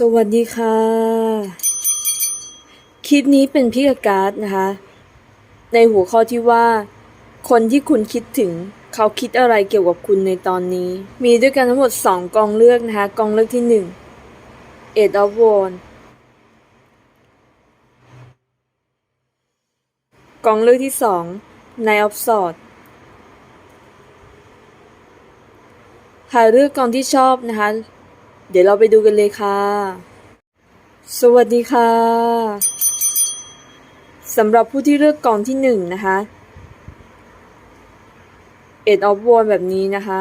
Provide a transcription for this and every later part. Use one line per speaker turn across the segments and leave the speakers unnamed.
สวัสดีค่ะ คลิปนี้เป็นพิกาการ์ดนะคะ ในหัวข้อที่ว่า คนที่คุณคิดถึง เขาคิดอะไรเกี่ยวกับคุณในตอนนี้ มีด้วยกันทั้งหมด 2 กองเลือกนะคะ กองเลือกที่ 1 Eight of Wands กองเลือกที่ 2 Nine of Swords หาเลือกกองที่ชอบนะคะ เดี๋ยวเราไปดูกันเลยค่ะ สวัสดีค่ะสำหรับผู้ที่เลือกกองที่หนึ่งนะคะเอ็ดออฟวอนแบบนี้นะคะ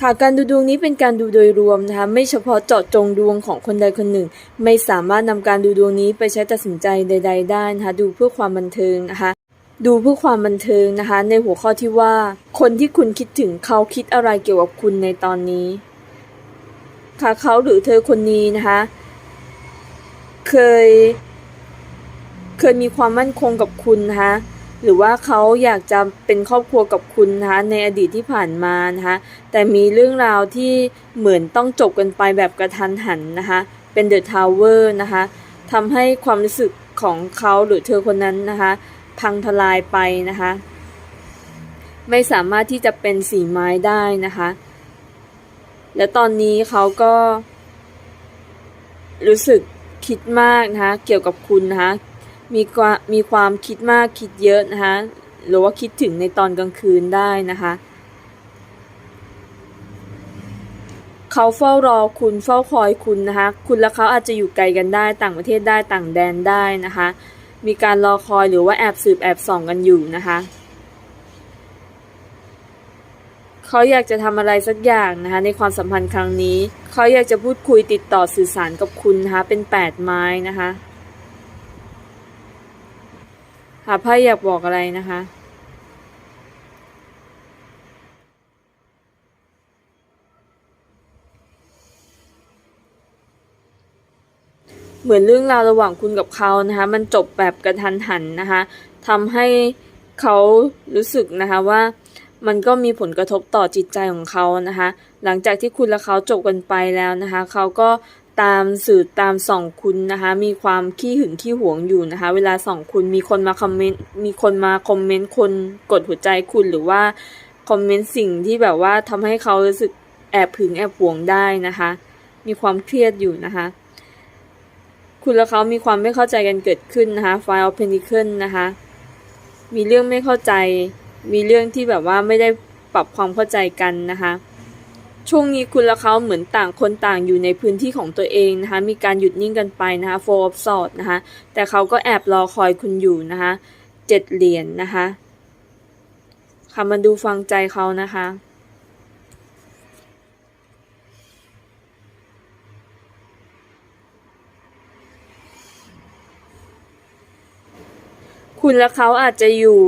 ค่ะการดูดวงนี้เป็นการดูโดยรวมนะคะ ไม่เฉพาะเจาะจงดวงของคนใดคนหนึ่ง ไม่สามารถนำการดูดวงนี้ไปใช้ตัดสินใจใด ๆ ได้นะคะ ดูเพื่อความบันเทิงนะคะ ดูเพื่อความบันเทิงนะคะ ในหัวข้อที่ว่า คนที่คุณคิดถึงเขาคิดอะไรเกี่ยวกับคุณในตอนนี้ ค่ะเขาหรือเธอคนนี้นะคะ เคย เคยมีความมั่นคงกับคุณนะคะหรือว่าเขาอยากจะเป็นครอบครัวกับคุณนะคะในอดีตที่ผ่านมานะคะแต่มีเรื่องราวที่เหมือนต้องจบกันไปแบบกระทันหันนะคะเป็นเดอะทาวเวอร์นะคะทำให้ความรู้สึกของเขาหรือเธอคนนั้นนะคะพังทลายไปนะคะไม่สามารถที่จะเป็นสีไม้ได้นะคะ และตอนนี้เขาก็ รู้สึกคิดมากนะคะเกี่ยวกับคุณนะคะมีความมีความคิดมากคิดเยอะนะคะหรือว่าคิดถึงในตอนกลางคืนได้นะคะเขาเฝ้ารอคุณเฝ้าคอยคุณนะคะ คุณและเขาอาจจะอยู่ไกลกันได้ต่างประเทศได้ต่างแดนได้นะคะ มีการรอคอยหรือว่าแอบสืบแอบส่องกันอยู่นะคะ เขาอยากจะทำอะไรสักอย่างนะคะในความสัมพันธ์ครั้งนี้ เขาอยากจะพูดคุยติดต่อสื่อสารกับคุณนะคะเป็นแปดไม้นะคะหาไพ่อยากบอกอะไรนะคะเหมือนเรื่องราวระหว่างคุณกับเขานะคะ มันจบแบบกระทันหันนะคะทำให้เขารู้สึกนะคะว่า มันก็มีผลกระทบต่อจิตใจของเขานะคะ หลังจากที่คุณและเขาจบกันไปแล้วนะคะ เขาก็ตามสื่อตามส่องคุณนะคะ มีความขี้หึงขี้หวงอยู่นะคะ เวลาส่องคุณมีคนมาคอมเมนต์มีคนมาคอมเมนต์คนกดหัวใจคุณหรือว่าคอมเมนต์สิ่งที่แบบว่าทำให้เขารู้สึกแอบหึงแอบหวงได้นะคะ มีความเครียดอยู่นะคะ คุณและเขามีความไม่เข้าใจกันเกิดขึ้นนะคะ File of Pentacle นะคะ มีเรื่องไม่เข้าใจ มีเรื่องที่แบบว่าไม่ได้ปรับความเข้าใจกันนะคะช่วงนี้คุณและเขาเหมือนต่างคนต่างอยู่ในพื้นที่ของตัวเองนะคะ มีการหยุดนิ่งกันไปนะคะ Four of Swords นะคะ แต่เขาก็แอบรอคอยคุณอยู่นะคะเจ็ดเหรียญนนะคะค่ะมาดูฟังใจเขานะคะ คุณและเขาอาจจะอยู่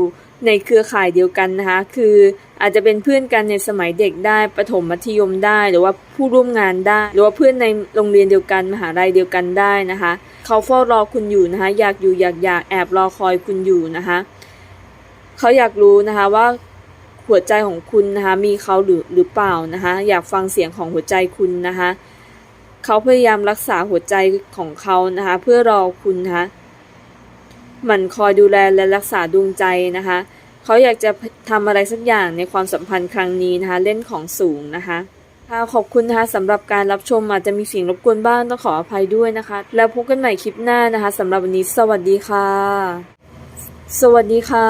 ในเครือข่ายเดียวกันนะคะ คืออาจจะเป็นเพื่อนกันในสมัยเด็กได้ประถมมัธยมได้ หรือว่าผู้ร่วมงานได้ หรือว่าเพื่อนในโรงเรียนเดียวกันมหาลัยเดียวกันได้นะคะ เขาเฝ้ารอคุณอยู่นะคะ อยากอยู่อยากอยากแอบรอคอยคุณอยู่นะคะ เขาอยากรู้นะคะว่าหัวใจของคุณนะคะมีเขาหรือหรือเปล่านะคะอยากฟังเสียงของหัวใจคุณนะคะเขาพยายามรักษาหัวใจของเขานะคะเพื่อรอคุณนะคะ หมั่นคอยดูแลและรักษาดวงใจนะคะ เขาอยากจะทำอะไรสักอย่างในความสัมพันธ์ครั้งนี้นะคะ เล่นของสูงนะคะค่ะขอบคุณนะคะสำหรับการรับชมอาจจะมีเสียงรบกวนบ้างต้องขออภัยด้วยนะคะ แล้วพบกันใหม่คลิปหน้านะคะสำหรับวันนี้ สวัสดีค่ะ สวัสดีค่ะ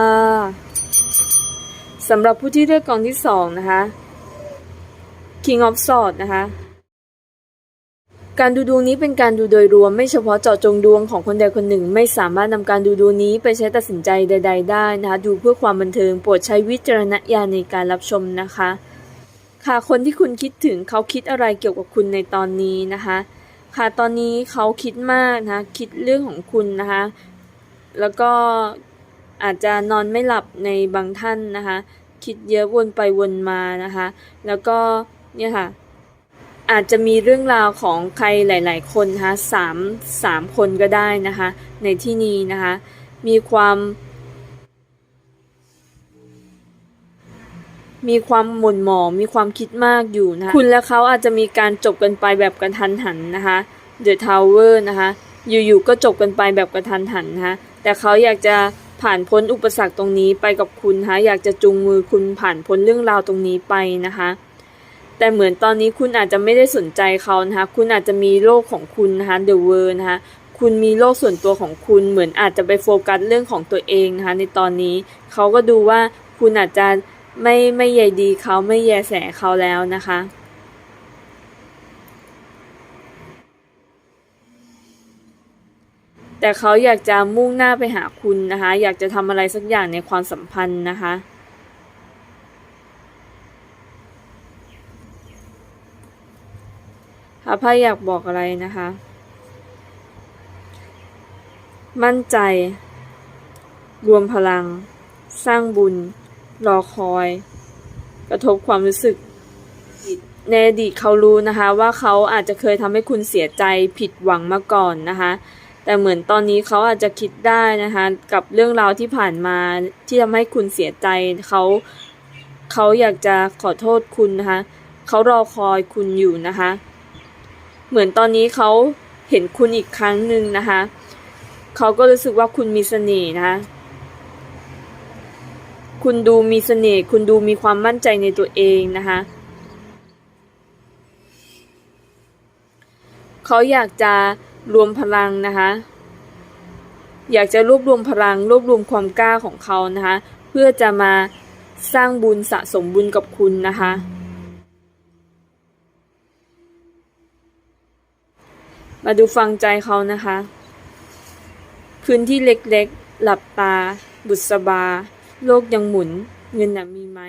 สำหรับผู้ที่เลือกกองที่สองนะคะ King of Swords นะคะ การดูดวงนี้เป็นการดูโดยรวมไม่เฉพาะเจาะจงดวงของคนใดคนหนึ่ง ไม่สามารถนำการดูดวงนี้ไปใช้ตัดสินใจใด ๆ ได้นะคะดูเพื่อความบันเทิงโปรดใช้วิจารณญาณในการรับชมนะคะ ค่ะคนที่คุณคิดถึงเขาคิดอะไรเกี่ยวกับคุณในตอนนี้นะคะ ค่ะตอนนี้เขาคิดมากนะคะคิดเรื่องของคุณนะคะ แล้วก็อาจจะนอนไม่หลับในบางท่านนะคะ คิดเยอะวนไปวนมานะคะ แล้วก็เนี่ยค่ะ อาจจะมีเรื่องราวของใครหลาย ๆ คนนะคะสามสามคนก็ได้นะคะ ในที่นี้นะคะ มีความ มีความหม่นหมองมีความคิดมากอยู่นะคะคุณและเขาอาจจะมีการจบกันไปแบบกระทันหันนะคะ The Tower นะคะ อยู่ๆก็จบกันไปแบบกระทันหันนะคะแต่เขาอยากจะผ่านพ้นอุปสรรคตรงนี้ไปกับคุณนะคะอยากจะจูงมือคุณผ่านพ้นเรื่องราวตรงนี้ไปนะคะ แต่เหมือนตอนนี้คุณอาจจะไม่ได้สนใจเขานะคะ คุณอาจจะมีโลกของคุณนะคะ The World นะคะคุณมีโลกส่วนตัวของคุณเหมือนอาจจะไปโฟกัสเรื่องของตัวเองนะคะในตอนนี้เขาก็ดูว่าคุณอาจจะไม่ไม่ใยดีเขาไม่แยแสเขาแล้วนะคะแต่เขาอยากจะมุ่งหน้าไปหาคุณนะคะ อยากจะทำอะไรสักอย่างในความสัมพันธ์นะคะ พระไพ่อยากบอกอะไรนะคะ มั่นใจ รวมพลัง สร้างบุญ รอคอย กระทบความรู้สึก ในอดีตเขารู้นะคะ ว่าเขาอาจจะเคยทำให้คุณเสียใจผิดหวังมาก่อนนะคะ แต่เหมือนตอนนี้เขาอาจจะคิดได้นะคะ กับเรื่องราวที่ผ่านมาที่ทำให้คุณเสียใจเขาเขาอยากจะขอโทษคุณนะคะ เขารอคอยคุณอยู่นะคะ เหมือนตอนนี้เขาเห็นคุณอีกครั้งหนึ่งนะคะเขาก็รู้สึกว่าคุณมีเสน่ห์นะคะคุณดูมีเสน่ห์คุณดูมีความมั่นใจในตัวเองนะคะเขาอยากจะรวมพลังนะคะอยากจะรวบรวมพลัง รวบรวมความกล้าของเขานะคะ เพื่อจะมาสร้างบุญสะสมบุญกับคุณนะคะ มาดูฟังใจเขานะคะ พื้นที่เล็กๆ หลับตา บุษบา โลกยังหมุน เงินน่ะมีไหม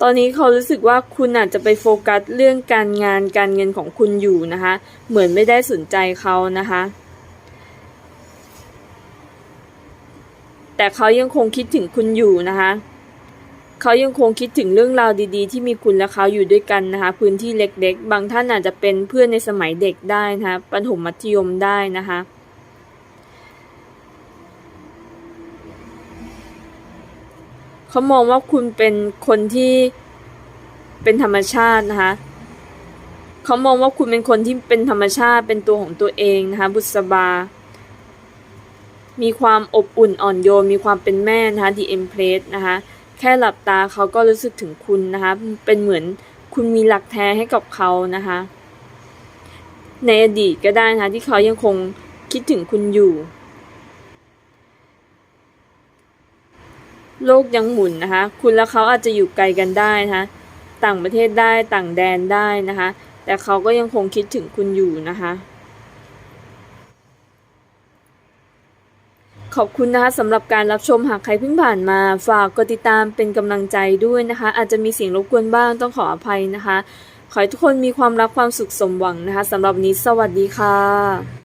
ตอนนี้เขารู้สึกว่าคุณอาจจะไปโฟกัสเรื่องการงานการเงินของคุณอยู่นะคะ เหมือนไม่ได้สนใจเขานะคะ แต่เขายังคงคิดถึงคุณอยู่นะคะเขายังคงคิดถึงเรื่องราวดีๆ ที่มีคุณและเขาอยู่ด้วยกันนะคะ พื้นที่เล็ก ๆ บางท่านอาจจะเป็นเพื่อนในสมัยเด็กได้นะคะประถมมัธยมได้นะคะเขามองว่าคุณเป็นคนที่เป็นธรรมชาตินะคะเขามองว่าคุณเป็นคนที่เป็นธรรมชาติเป็นตัวของตัวเองนะคะบุษบา มีความอบอุ่นอ่อนโยน มีความเป็นแม่นะคะ The Empress นะคะ แค่หลับตาเขาก็รู้สึกถึงคุณนะคะ เป็นเหมือนคุณมีหลักแท้ให้กับเขานะคะ ในอดีตก็ได้นะคะที่เขายังคงคิดถึงคุณอยู่ โลกยังหมุนนะคะ คุณและเขาอาจจะอยู่ไกลกันได้นะคะต่างประเทศได้ต่างแดนได้นะคะ แต่เขาก็ยังคงคิดถึงคุณอยู่นะคะ ขอบคุณนะคะสำหรับการรับชมหากใครเพิ่งผ่านมา ฝากกดติดตามเป็นกำลังใจด้วยนะคะ อาจจะมีเสียงรบกวนบ้างต้องขออภัยนะคะ ขอให้ทุกคนมีความรักความสุขสมหวังนะคะสำหรับวันนี้สวัสดีค่ะ